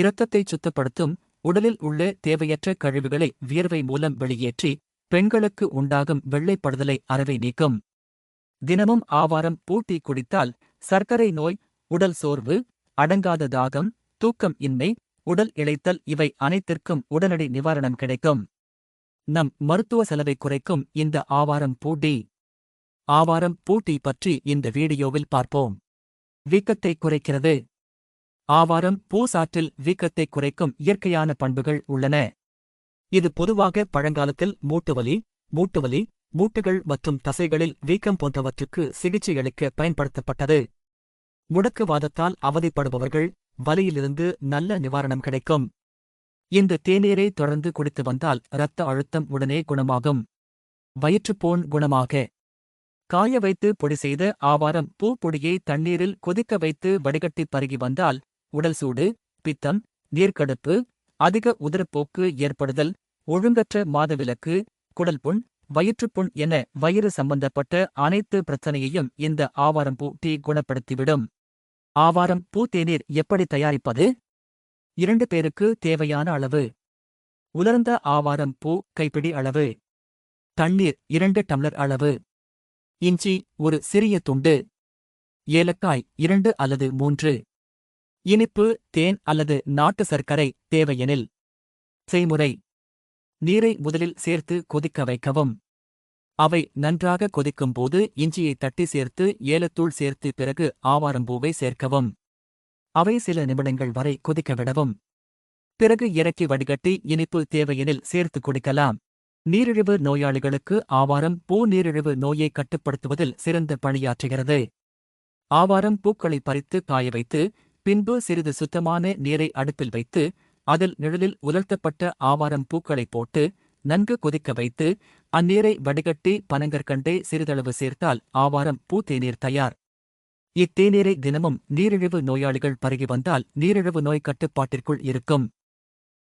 இரத்தத்தை சுத்தப்படுத்தும் உடலில் உள்ள தேவையற்ற கழிவுகளை வியர்வை மூலம் வெளியேற்றி பெண்களுக்கு உண்டாகும் வெள்ளைப்படுதலை அறவை நீக்கும். தினமும் ஆவாரம் பூட்டி குடித்தால் சர்க்கரை நோய் உடல் சோர்வு அடங்காத தாகம் தூக்கம் இன்மை உடல் இளைத்தல் இவை அனைத்திற்கும் உடனடி நிவாரணம் கிடைக்கும். நம் மருத்துவ செலவை குறைக்கும் இந்த ஆவாரம் பூட்டி ஆவாரம் பூட்டி பற்றி இந்த வீடியோவில் பார்ப்போம். வீக்கத்தை குறைக்கிறது. ஆவாரம் பூ சாற்றில் வீக்கத்தை குறைக்கும் இயற்கையான பண்புகள் உள்ளன. இது பொதுவாக பழங்காலத்தில் மூட்டுவலி மூட்டுவலி மூட்டுகள் மற்றும் தசைகளில் வீக்கம் போன்றவற்றுக்கு சிகிச்சையளிக்க பயன்படுத்தப்பட்டது. முடக்குவாதத்தால் அவதிப்படுபவர்கள் வலியிலிருந்து நல்ல நிவாரணம் கிடைக்கும். இந்த தேநீரை தொடர்ந்து குடித்து வந்தால் இரத்த அழுத்தம் உடனே குணமாகும். வயிற்றுப்போன் குணமாக. காய வைத்து பொடி செய்த ஆவாரம் பூ பொடியை தண்ணீரில் கொதிக்க வைத்து வடிகட்டி பருகி வந்தால் உடல் சூடு பித்தம் நீர்க்கடுப்பு அதிக உதரப்போக்கு ஏற்படுதல் ஒழுங்கற்ற மாதவிலக்கு குடல்புண் வயிற்றுப்புண் என வயிறு சம்பந்தப்பட்ட அனைத்து பிரச்சனையையும் இந்த ஆவாரம் பூ டீ குணப்படுத்திவிடும். ஆவாரம் பூ தேநீர் எப்படி தயாரிப்பது? இரண்டு பேருக்கு தேவையான அளவு. உலர்ந்த ஆவாரம் பூ கைப்பிடி அளவு. தண்ணீர் இரண்டு டம்ளர் அளவு. இஞ்சி ஒரு சிறிய துண்டு. ஏலக்காய் இரண்டு அல்லது மூன்று. இனிப்பு தேன் அல்லது நாட்டு சர்க்கரை தேவையெனில். செய்முறை. நீரை முதலில் சேர்த்து கொதிக்க வைக்கவும். அவை நன்றாக கொதிக்கும்போது இஞ்சியை தட்டி சேர்த்து ஏலத்தூள் சேர்த்து பிறகு ஆவாரம்பூவை சேர்க்கவும். அவை சில நிமிடங்கள் வரை கொதிக்க விடவும். பிறகு இறக்கி வடிகட்டி இனிப்பு தேவையெனில் சேர்த்து குடிக்கலாம். நீரிழிவு நோயாளிகளுக்கு ஆவாரம் பூ நீரிழிவு நோயை கட்டுப்படுத்துவதில் சிறந்த பணியாற்றுகிறது. ஆவாரம் பூக்களை பறித்து காய வைத்து பின்பு சிறிது சுத்தமான நீரை அடுப்பில் வைத்து அதில் நிழலில் உலர்த்தப்பட்ட ஆவாரம் பூக்களை போட்டு நன்கு கொதிக்க வைத்து அந்நீரை வடிகட்டி பனங்கற்கண்டை சிறிதளவு சேர்த்தால் ஆவாரம் பூ தேநீர் தயார். இத்தேநீரை தினமும் நீரிழிவு நோயாளிகள் பருகி வந்தால் நீரிழிவு நோய் கட்டுப்பாட்டிற்குள் இருக்கும்.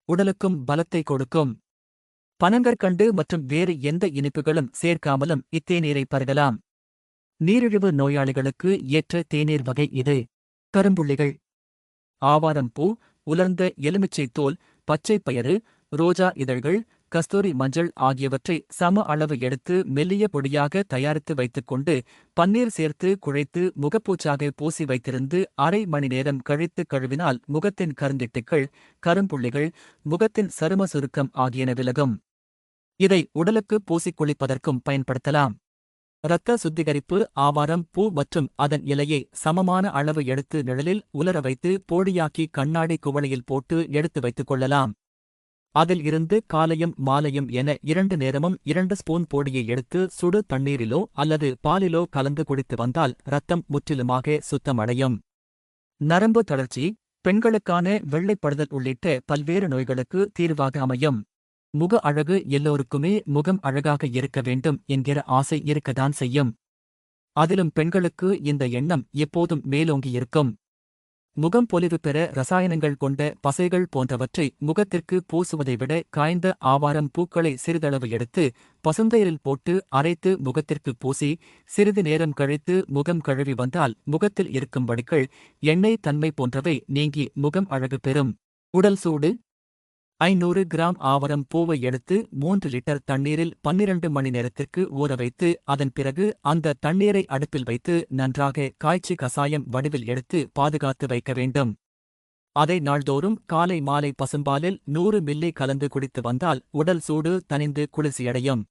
உடலுக்கும் பலத்தை கொடுக்கும். பனங்கற்கண்டு மற்றும் வேறு எந்த இனிப்புகளும் சேர்க்காமலும் இத்தேநீரை பருகலாம் நீரிழிவு நோயாளிகளுக்கு ஏற்ற தேநீர் வகை இது. கரும்புள்ளிகள் ஆவாரம் பூ உலர்ந்த எலுமிச்சை தோல் பச்சை பயறு ரோஜா இதழ்கள் கஸ்தூரி மஞ்சள் ஆகியவற்றை சம அளவு எடுத்து மெல்லிய பொடியாக தயாரித்து வைத்துக்கொண்டு பன்னீர் சேர்த்து குழைத்து முகப்பூச்சாக பூசி வைத்திருந்து அரை மணி நேரம் கழித்து கழுவினால் முகத்தின் கருந்திட்டுக்கள் கரும்புள்ளிகள் முகத்தின் சரும சுருக்கம் ஆகியன விலகும். இதை உடலுக்கு பூசிக் குளிப்பதற்கும் பயன்படுத்தலாம். இரத்த சுத்திகரிப்பு ஆவாரம் பூ மற்றும் அதன் இலையை சமமான அளவு எடுத்து நிழலில் உலர வைத்து போடியாக்கி கண்ணாடி குவளையில் போட்டு எடுத்து வைத்துக் கொள்ளலாம். அதில் இருந்து காலையும் மாலையும் என இரண்டு நேரமும் இரண்டு ஸ்பூன் போடியை எடுத்து சுடு தண்ணீரிலோ அல்லது பாலிலோ கலந்து குடித்து வந்தால் ரத்தம் முற்றிலுமாக சுத்தமடையும். நரம்பு தளர்ச்சி பெண்களுக்கான வெள்ளைப்படுதல் உள்ளிட்ட பல்வேறு நோய்களுக்கு தீர்வாக அமையும். முக அழகு எல்லோருக்குமே முகம் அழகாக இருக்க வேண்டும் என்கிற ஆசை இருக்கத்தான் செய்யும். அதிலும் பெண்களுக்கு இந்த எண்ணம் எப்போதும் மேலோங்கி இருக்கும். முகம் பொலிவு பெற ரசாயனங்கள் கொண்ட பசைகள் போன்றவற்றை முகத்திற்கு பூசுவதை விட காய்ந்த ஆவாரம் பூக்களை சிறிதளவு எடுத்து பசுந்தயிரில் போட்டு அரைத்து முகத்திற்கு பூசி சிறிது நேரம் கழித்து முகம் கழுவி வந்தால் முகத்தில் இருக்கும் வடுக்கள் எண்ணெய் தன்மை போன்றவை நீங்கி முகம் அழகு பெறும். உடல் சூடு ஐநூறு கிராம் ஆவரம் பூவை எடுத்து மூன்று லிட்டர் தண்ணீரில் பன்னிரண்டு மணி நேரத்திற்கு ஊற வைத்து அதன் பிறகு அந்த தண்ணீரை அடுப்பில் வைத்து நன்றாக காய்ச்சி கசாயம் வடிவில் எடுத்து பாதுகாத்து வைக்க வேண்டும். அதை நாள்தோறும் காலை மாலை பசும்பாலில் நூறு மில்லி கலந்து குடித்து வந்தால் உடல் சூடு தணிந்து குளிர்ச்சியடையும்.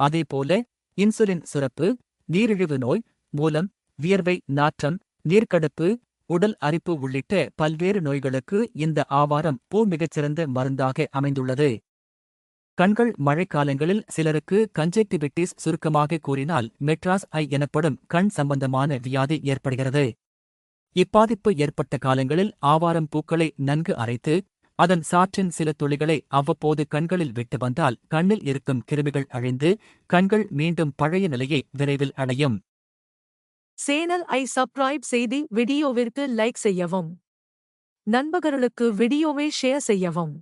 அதேபோல இன்சுலின் சுரப்பு நீரிழிவு நோய் மூலம் வியர்வை நாற்றம் நீர்க்கடுப்பு உடல் அரிப்பு உள்ளிட்ட பல்வேறு நோய்களுக்கு இந்த ஆவாரம் பூ மிகச்சிறந்த மருந்தாக அமைந்துள்ளது. கண்கள் மழைக்காலங்களில் சிலருக்கு கன்ஜெக்டிவிட்டிஸ் சுருக்கமாக கூறினால் மெட்ராஸ் ஐ எனப்படும் கண் சம்பந்தமான வியாதி ஏற்படுகிறது. இப்பாதிப்பு ஏற்பட்ட காலங்களில் ஆவாரம் பூக்களை நன்கு அரைத்து அதன் சாற்றின் சில துளிகளை அவ்வப்போது கண்களில் விட்டு வந்தால் கண்ணில் இருக்கும் கிருமிகள் அழிந்து கண்கள் மீண்டும் பழைய நிலையை விரைவில் அடையும். சேனல் ஐ சப்ஸ்கிரைப் செய்து வீடியோவிற்கு லைக் செய்யவும். நண்பர்களுக்கு வீடியோவை ஷேர் செய்யவும்.